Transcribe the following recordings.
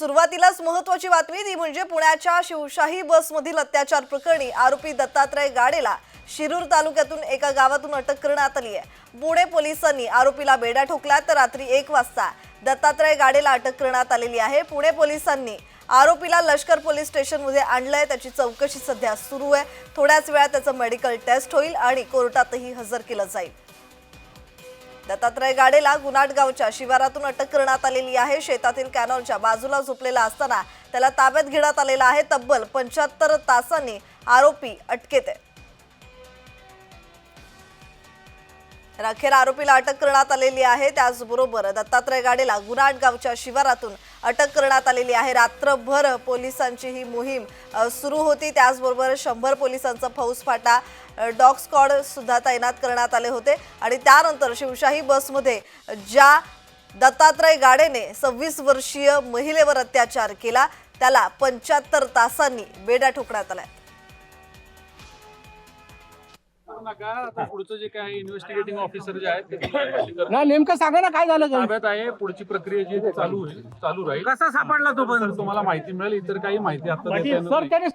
सुरुवातीलाच महत्वाची बातमी ती म्हणजे पुण्याच्या शिवशाही बसमधील अत्याचार प्रकरणी आरोपी दत्तात्रय गाडेला शिरूर तालुक्यातून एका गावातून अटक करण्यात आली आहे. पुणे पोलिसांनी आरोपीला बेड्या ठोकल्या तर रात्री एक वाजता दत्तात्रय गाडेला अटक करण्यात आलेली आहे. पुणे पोलिसांनी आरोपीला लष्कर पोलीस स्टेशनमध्ये आणलंय. त्याची चौकशी सध्या सुरू आहे. थोड्याच वेळात त्याचं मेडिकल टेस्ट होईल आणि कोर्टातही हजर केलं जाईल. दत्तात्रय गाडेला गुनाटगावच्या शिवारातून अटक करण्यात आलेली आहे. शेतातील कॅनॉलच्या बाजूला झोपलेला असताना त्याला ताब्यात घेण्यात आलेला आहे तब्बल पंच्याहत्तर तासांनी आरोपी अटकेत आहे अखेर आरोपीला अटक करण्यात आलेली आहे. त्याचबरोबर दत्तात्रय गाडेला गुराट गावच्या शिवारातून अटक करण्यात आलेली आहे. रात्रभर पोलिसांची ही मोहीम सुरू होती. त्याचबरोबर शंभर पोलिसांचा फौजफाटा अ, डॉग स्कॉड सुद्धा तैनात करण्यात आले होते. आणि त्यानंतर शिवशाही बसमध्ये ज्या दत्तात्रय गाडेने सव्वीस वर्षीय महिलेवर अत्याचार केला त्याला पंच्याहत्तर तासांनी बेड्या ठोकण्यात आल्या. करू नका. आता पुढचं जे काय इन्व्हेस्टिगेटिंग ऑफिसर जे आहेत ते नेमकं सांगा ना काय झालं काय ताब्यात आहे पुढची प्रक्रिया जी आहे ती चालू होईल चालू राहील. कसा सापडला तो पण तुम्हाला माहिती मिळेल इतर काही माहिती आता देता येणार सर नाही. त्याने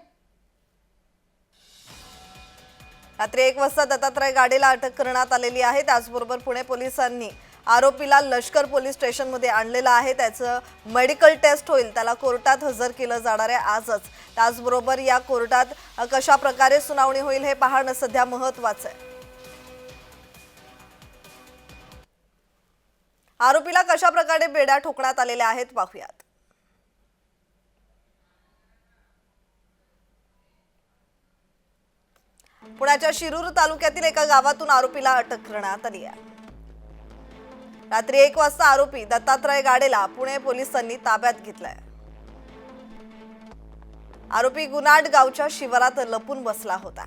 रात्री एक वाजता दत्तात्रय गाडेला अटक करण्यात आलेली आहे. त्याचबरोबर पुणे पोलिसांनी आरोपीला लष्कर पोलीस स्टेशनमध्ये आणलेलं आहे. त्याचं मेडिकल टेस्ट होईल. त्याला कोर्टात हजर केलं जाणार आहे आजच. त्याचबरोबर या कोर्टात कशा प्रकारे सुनावणी होईल हे पाहणं सध्या महत्वाचं आहे. आरोपीला कशा प्रकारे बेड्या ठोकण्यात आलेल्या आहेत पाहूयात. पुण्याच्या शिरूर तालुक्यातील एका गावातून आरोपीला अटक करण्यात आली आहे. रात्री एक वाजता आरोपी दत्तात्रय गाडेला पुणे पोलिसांनी ताब्यात घेतलाय. आरोपी गुनाड गावच्या शिवारात लपून बसला होता.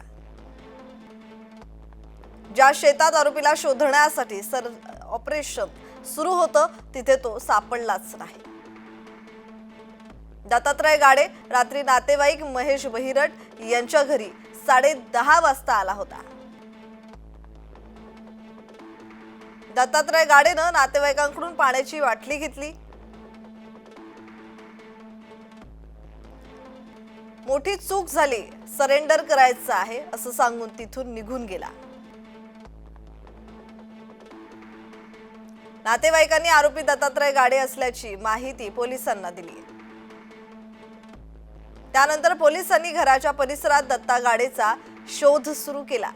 ज्या शेतात आरोपीला शोधण्यासाठी सर ऑपरेशन सुरू होतं तिथे तो सापडलाच नाही. दत्तात्रय गाडे रात्री नातेवाईक महेश बहिरट यांच्या घरी साडे दहा वाजता आला होता. दत्तात्रय गाडेनं नातेवाईकांकडून पाण्याची बाटली घेतली. मोठी चूक झाली. सरेंडर करायचं आहे असं सांगून तिथून निघून गेला. नातेवाईकांनी आरोपी दत्तात्रय गाडे असल्याची माहिती पोलिसांना दिली. त्यानंतर पोलिसांनी घराच्या परिसरात दत्ता गाडेचा शोध सुरू केला.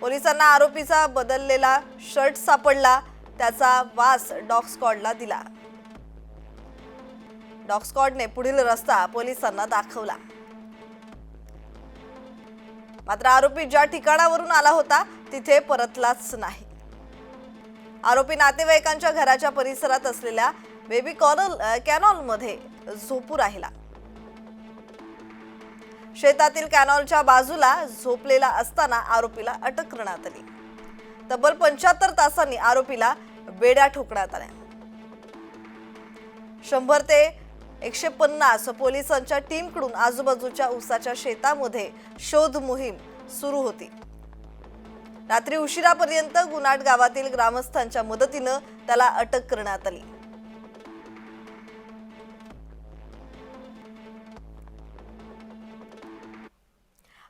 पोलिसांना आरोपीचा बदललेला शर्ट सापडला त्याचा वास डॉग स्कॉडला दिला. डॉग स्कॉडने पुढील रस्ता पोलिसांना दाखवला. मात्र आरोपी ज्या ठिकाणावरून आला होता तिथे परतलाच नाही. आरोपी नातेवाईकांच्या घराच्या परिसरात असलेल्या बेबी कॉनल कॅनॉलमध्ये झोपू राहिला. शेतातील कॅनॉलच्या बाजूला झोपलेला असताना आरोपीला अटक करण्यात आली. तब्बल पंच्याहत्तर तासांनी आरोपीला बेड्या ठोकण्यात आल्या. शंभर ते एकशे पन्नास पोलिसांच्या टीमकडून आजूबाजूच्या उसाच्या शेतामध्ये शोध मोहीम सुरू होती. रात्री उशिरापर्यंत गुनाट गावातील ग्रामस्थांच्या मदतीनं त्याला अटक करण्यात आली.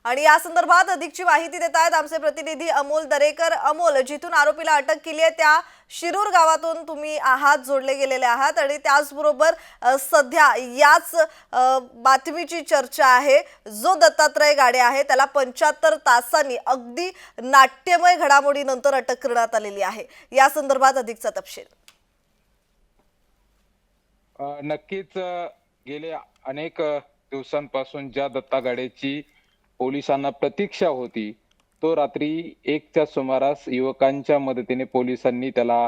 आणि या संदर्भात अधिकची माहिती देत आहेत आमचे प्रतिनिधी अमोल दरेकर. अमोल जिथून आरोपीला अटक केली आहे त्या शिरूर गावातून तुम्ही आहात जोडले गेलेले आहात आणि त्याचबरोबर सध्या याच बातमीची चर्चा आहे. जो दत्तात्रय गाडे आहे त्याला पंच्याहत्तर तासांनी अगदी नाट्यमय घडामोडीनंतर अटक करण्यात आलेली आहे. या संदर्भात अधिकचा तपशील. नक्कीच गेले अनेक दिवसांपासून ज्या दत्ता गाड्याची पोलिसांना प्रतीक्षा होती. तो रात्री एकच्या सुमारास युवकांच्या मदतीने पोलिसांनी त्याला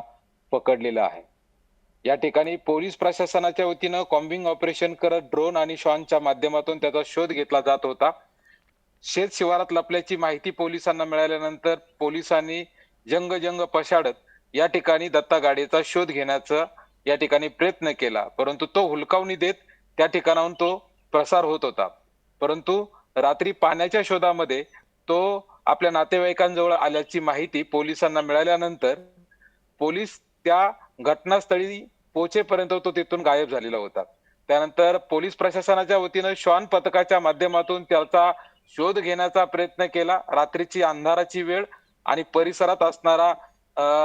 पकडलेला आहे. या ठिकाणी पोलीस प्रशासनाच्या वतीनं कॉम्बिंग ऑपरेशन करत ड्रोन आणि शॉनच्या माध्यमातून त्याचा शोध घेतला जात होता. शेत शिवारात लपल्याची माहिती पोलिसांना मिळाल्यानंतर पोलिसांनी जंग जंग पछाडत या ठिकाणी दत्ता गाडीचा शोध घेण्याचा या ठिकाणी प्रयत्न केला. परंतु तो हुलकावणी देत त्या ठिकाणाहून तो प्रसार होत होता. परंतु रात्री पाण्याच्या शोधामध्ये तो आपल्या नातेवाईकांजवळ आल्याची माहिती पोलिसांना मिळाल्यानंतर पोलीस त्या घटनास्थळी पोचेपर्यंत तो तिथून गायब झालेला होता. त्यानंतर पोलीस प्रशासनाच्या वतीनं श्वान पथकाच्या माध्यमातून त्याचा शोध घेण्याचा प्रयत्न केला. रात्रीची अंधाराची वेळ आणि परिसरात असणारा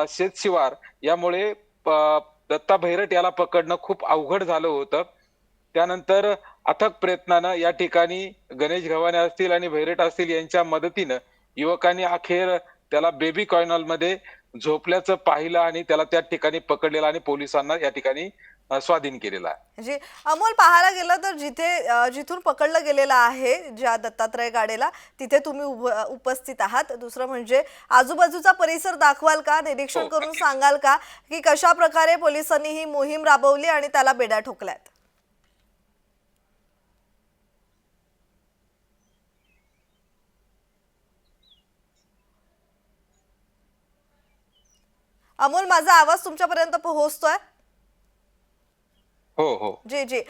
शेतशिवार यामुळे दत्ता भैरट याला पकडणं खूप अवघड झालं होतं. त्यानंतर अथक प्रयत्नानं या ठिकाणी गणेश गव्हाणे असतील आणि भैरट असतील यांच्या मदतीनं युवकांनी अखेर त्याला बेबी कॉर्नलमध्ये झोपल्याचं पाहिलं आणि त्याला त्या ठिकाणी पकडलेलं आणि पोलिसांना या ठिकाणी स्वाधीन केलेलं आहे. म्हणजे अमोल पाहायला गेलं तर जिथे जिथून पकडलं गेलेलं आहे ज्या दत्तात्रय गाडेला तिथे तुम्ही उभ- उपस्थित आहात. दुसरं म्हणजे आजूबाजूचा परिसर दाखवाल का? निरीक्षण हो, करून. सांगाल का? की कशा प्रकारे पोलिसांनी ही मोहीम राबवली आणि त्याला बेड्या ठोकल्यात? अमोल माझा आवाज तुमच्यापर्यंत पोहोचतोय? हो हो. जी जी.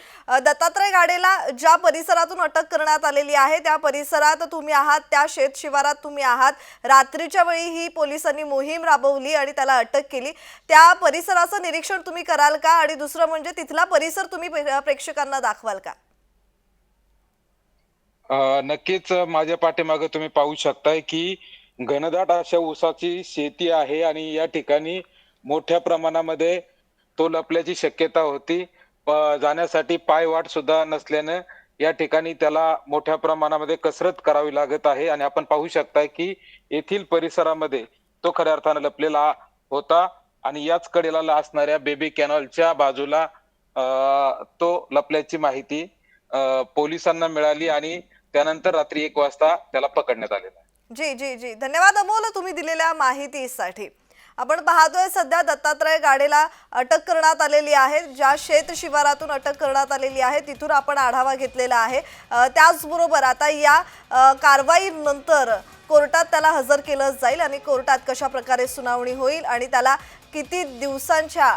दत्तात्रय गाडेला ज्या परिसरातून अटक करण्यात आलेली आहे त्या परिसरात तुम्ही आहात त्या शेत शिवारात तुम्ही आहात. रात्रीच्या वेळी ही पोलिसांनी मोहीम राबवली आणि त्याला अटक केली. त्या परिसराचं निरीक्षण तुम्ही कराल का? आणि दुसरं म्हणजे तिथला परिसर तुम्ही प्रे- प्रेक्षकांना दाखवाल का? नक्कीच माझ्या पाठीमागे तुम्ही पाहू शकताय की घनदाट अशा ऊसाची शेती आहे आणि या ठिकाणी मोठ्या प्रमाणामध्ये तो लपल्याची शक्यता होती. प- जाण्यासाठी पायवाट सुद्धा नसल्यानं या ठिकाणी त्याला मोठ्या प्रमाणामध्ये कसरत करावी लागत आहे. आणि आपण पाहू शकताय की येथील परिसरामध्ये तो खऱ्या अर्थानं लपलेला होता. आणि याच कडेला असणाऱ्या बेबी कॅनॉलच्या बाजूला तो लपल्याची माहिती पोलिसांना मिळाली आणि त्यानंतर रात्री एक वाजता त्याला पकडण्यात आलेला आहे. जी जी जी. धन्यवाद अमोल तुम्ही दिलेल्या माहितीसाठी. आपण पाहतोय सध्या दत्तात्रय गाडेला अटक करण्यात आलेली आहे. ज्या शेत शिवारातून अटक करण्यात आलेली आहे तिथून आपण आढावा घेतलेला आहे. त्याचबरोबर आता या कारवाईनंतर कोर्टात त्याला हजर केलं जाईल आणि कोर्टात कशा प्रकारे सुनावणी होईल आणि त्याला किती दिवसांच्या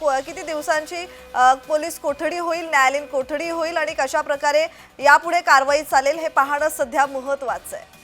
को- किती दिवसांची पोलीस कोठडी होईल न्यायालयीन कोठडी होईल आणि कशा प्रकारे यापुढे कारवाई चालेल हे पाहणं सध्या महत्वाचं आहे.